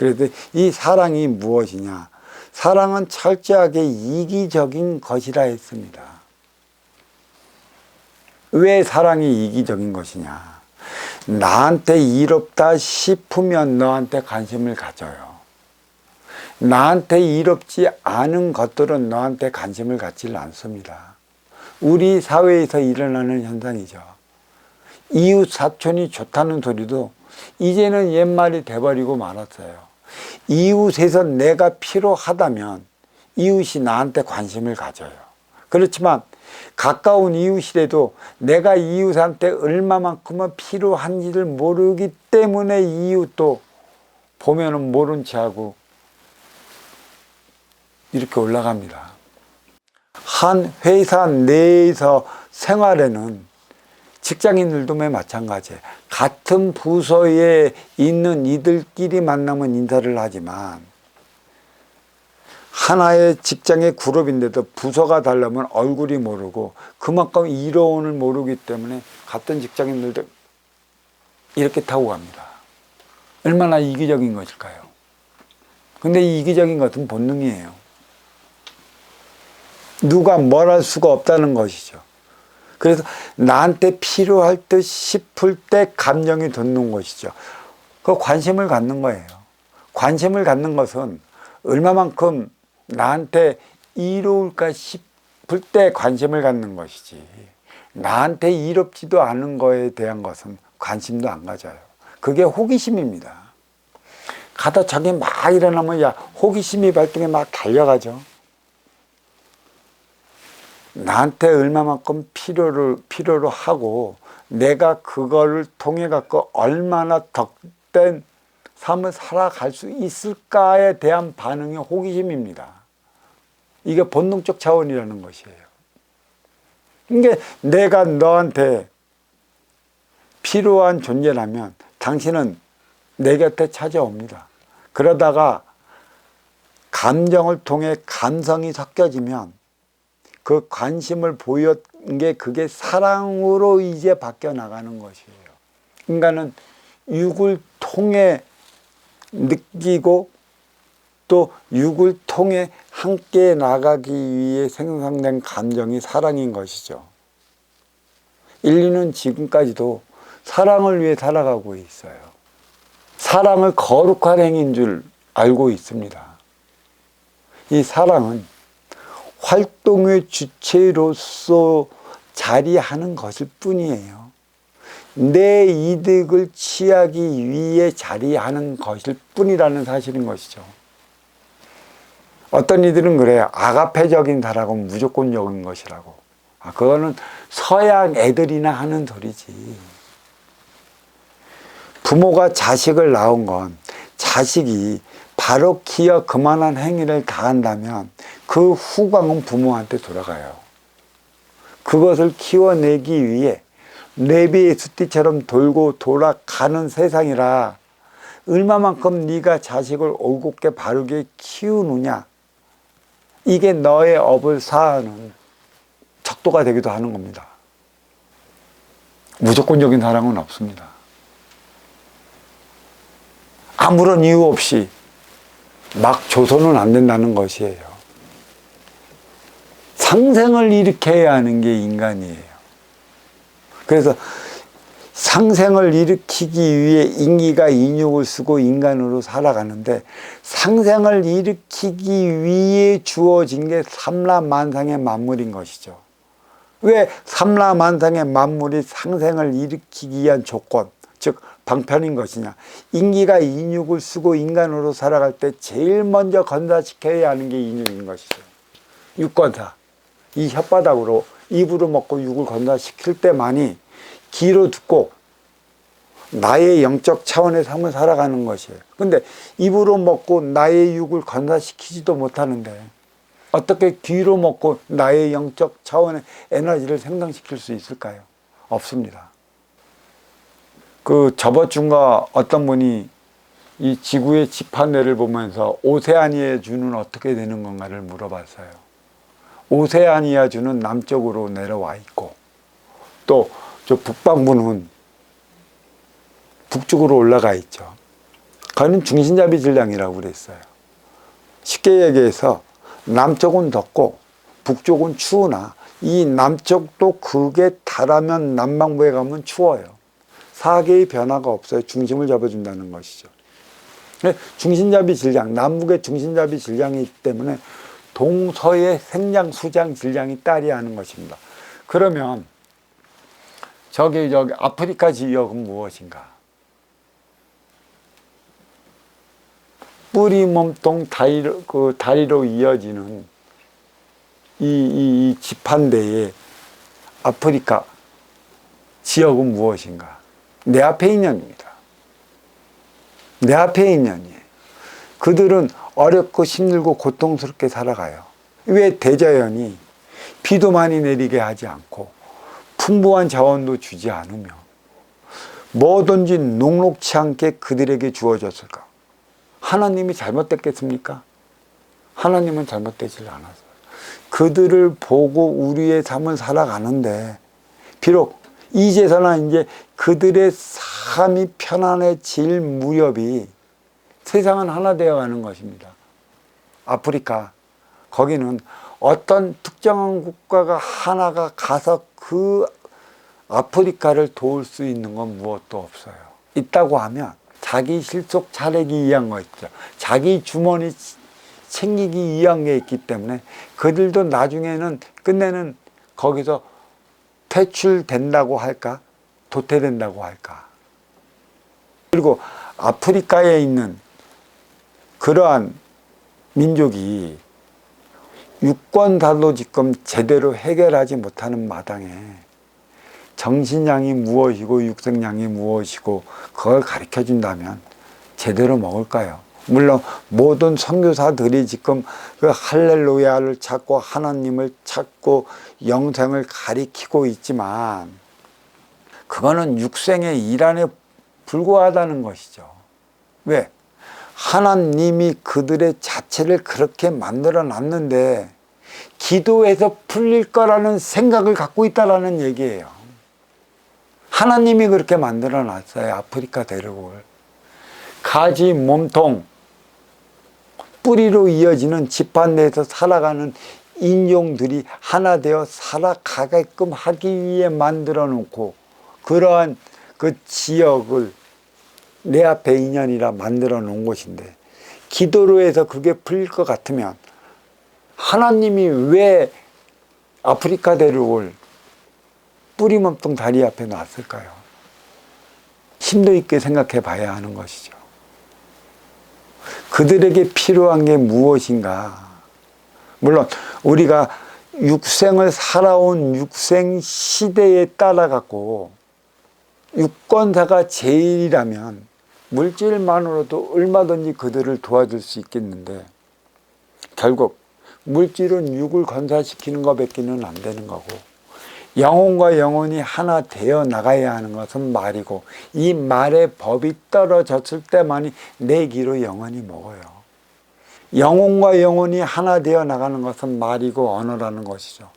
그래도 이 사랑이 무엇이냐? 사랑은 철저하게 이기적인 것이라 했습니다. 왜 사랑이 이기적인 것이냐? 나한테 이롭다 싶으면 너한테 관심을 가져요. 나한테 이롭지 않은 것들은 너한테 관심을 갖지를 않습니다. 우리 사회에서 일어나는 현상이죠. 이웃 사촌이 좋다는 소리도 이제는 옛말이 돼버리고 말았어요. 이웃에서 내가 필요하다면 이웃이 나한테 관심을 가져요. 그렇지만 가까운 이웃이라도 내가 이웃한테 얼마만큼은 필요한지를 모르기 때문에 이웃도 보면은 모른 체 하고 이렇게 올라갑니다. 한 회사 내에서 생활에는 직장인들도 매 마찬가지예요. 같은 부서에 있는 이들끼리 만나면 인사를 하지만 하나의 직장의 그룹인데도 부서가 다르면 얼굴이 모르고 그만큼 이론을 모르기 때문에 같은 직장인들도 이렇게 타고 갑니다. 얼마나 이기적인 것일까요? 근데 이 이기적인 것은 본능이에요. 누가 뭘 할 수가 없다는 것이죠. 그래서 나한테 필요할 듯 싶을 때 감정이 돋는 것이죠. 그 관심을 갖는 거예요. 관심을 갖는 것은 얼마만큼 나한테 이로울까 싶을 때 관심을 갖는 것이지. 나한테 이롭지도 않은 거에 대한 것은 관심도 안 가져요. 그게 호기심입니다. 가다 저기 막 일어나면 야 호기심이 발동해 막 달려가죠. 나한테 얼마만큼 필요를 필요로 하고 내가 그거를 통해 갖고 얼마나 덕된 삶을 살아갈 수 있을까에 대한 반응이 호기심입니다. 이게 본능적 차원이라는 것이에요. 그러니까 내가 너한테 필요한 존재라면 당신은 내 곁에 찾아옵니다. 그러다가 감정을 통해 감성이 섞여지면 그 관심을 보였던 게 그게 사랑으로 이제 바뀌어 나가는 것이에요. 인간은 육을 통해 느끼고 또 육을 통해 함께 나가기 위해 생성된 감정이 사랑인 것이죠. 인류는 지금까지도 사랑을 위해 살아가고 있어요. 사랑을 거룩한 행인 줄 알고 있습니다. 이 사랑은 활동의 주체로서 자리하는 것일 뿐이에요. 내 이득을 취하기 위해 자리하는 것일 뿐이라는 사실인 것이죠. 어떤 이들은 그래요. 아가페적인 사랑은 무조건적인 것이라고. 아, 그거는 서양 애들이나 하는 소리지. 부모가 자식을 낳은 건 자식이 바로 기어 그만한 행위를 다한다면 그 후광은 부모한테 돌아가요. 그것을 키워내기 위해 내비의 숫띠처럼 돌고 돌아가는 세상이라 얼마만큼 네가 자식을 올곧게 바르게 키우느냐 이게 너의 업을 사하는 척도가 되기도 하는 겁니다. 무조건적인 사랑은 없습니다. 아무런 이유 없이 막 줘서는 안 된다는 것이에요. 상생을 일으켜야 하는 게 인간이에요. 그래서 상생을 일으키기 위해 인기가 인육을 쓰고 인간으로 살아가는데 상생을 일으키기 위해 주어진 게 삼라만상의 만물인 것이죠. 왜 삼라만상의 만물이 상생을 일으키기 위한 조건, 즉 방편인 것이냐? 인기가 인육을 쓰고 인간으로 살아갈 때 제일 먼저 건사시켜야 하는 게 인육인 것이죠. 육건사. 이 혓바닥으로 입으로 먹고 육을 건사시킬 때만이 귀로 듣고 나의 영적 차원의 삶을 살아가는 것이에요. 근데 입으로 먹고 나의 육을 건사시키지도 못하는데 어떻게 귀로 먹고 나의 영적 차원의 에너지를 생성시킬 수 있을까요? 없습니다. 그 저번주가 어떤 분이 이 지구의 지판대를 보면서 오세아니아 주는 어떻게 되는 건가를 물어봤어요. 오세아니아 주는 남쪽으로 내려와 있고 또 저 북방부는 북쪽으로 올라가 있죠. 그거는 중심잡이 질량이라고 그랬어요. 쉽게 얘기해서 남쪽은 덥고 북쪽은 추우나 이 남쪽도 극에 달하면 남반구에 가면 추워요. 사계의 변화가 없어요. 중심을 잡아준다는 것이죠. 중심잡이 질량, 남북의 중심잡이 질량이 있기 때문에 동서의 생장, 수장 질량이 따리 하는 것입니다. 그러면 저기 저기 아프리카 지역은 무엇인가? 뿌리 몸통 다리로 그 다리로 이어지는 이, 이, 이 지판대의 아프리카 지역은 무엇인가? 내 앞에 있년입니다. 내 앞에 있년이에요. 그들은 어렵고 힘들고 고통스럽게 살아가요. 왜 대자연이 비도 많이 내리게 하지 않고 풍부한 자원도 주지 않으며 뭐든지 녹록치 않게 그들에게 주어졌을까? 하나님이 잘못됐겠습니까? 하나님은 잘못되질 않았어요. 그들을 보고 우리의 삶을 살아가는데 비록 이제서나 이제 그들의 삶이 편안해질 무렵이 세상은 하나 되어 가는 것입니다. 아프리카 거기는 어떤 특정한 국가가 하나가 가서 그 아프리카를 도울 수 있는 건 무엇도 없어요. 있다고 하면 자기 실속 차리기 위한 거 있죠. 자기 주머니 챙기기 위한 게 있기 때문에 그들도 나중에는 끝내는 거기서 퇴출된다고 할까? 도태된다고 할까? 그리고 아프리카에 있는 그러한 민족이 유권사도 지금 제대로 해결하지 못하는 마당에 정신량이 무엇이고 육성량이 무엇이고 그걸 가르쳐 준다면 제대로 먹을까요? 물론 모든 선교사들이 지금 그 할렐루야를 찾고 하나님을 찾고 영생을 가리키고 있지만 그거는 육생의 일환에 불과하다는 것이죠. 왜? 하나님이 그들의 자체를 그렇게 만들어 놨는데 기도해서 풀릴 거라는 생각을 갖고 있다라는 얘기예요. 하나님이 그렇게 만들어 놨어요. 아프리카 대륙을. 가지, 몸통, 뿌리로 이어지는 집안 내에서 살아가는 인종들이 하나 되어 살아가게끔 하기 위해 만들어 놓고 그러한 그 지역을 내 앞에 인연이라 만들어 놓은 곳인데 기도로 해서 그게 풀릴 것 같으면 하나님이 왜 아프리카 대륙을 뿌리 몸통 다리 앞에 놨을까요? 심도 있게 생각해 봐야 하는 것이죠. 그들에게 필요한 게 무엇인가? 물론 우리가 육생을 살아온 육생 시대에 따라 갖고 유권사가 제일이라면 물질만으로도 얼마든지 그들을 도와줄 수 있겠는데 결국 물질은 육을 건사시키는 것밖에는 안 되는 거고 영혼과 영혼이 하나 되어 나가야 하는 것은 말이고 이 말의 법이 떨어졌을 때만이 내 기로 영혼이 먹어요. 영혼과 영혼이 하나 되어 나가는 것은 말이고 언어라는 것이죠.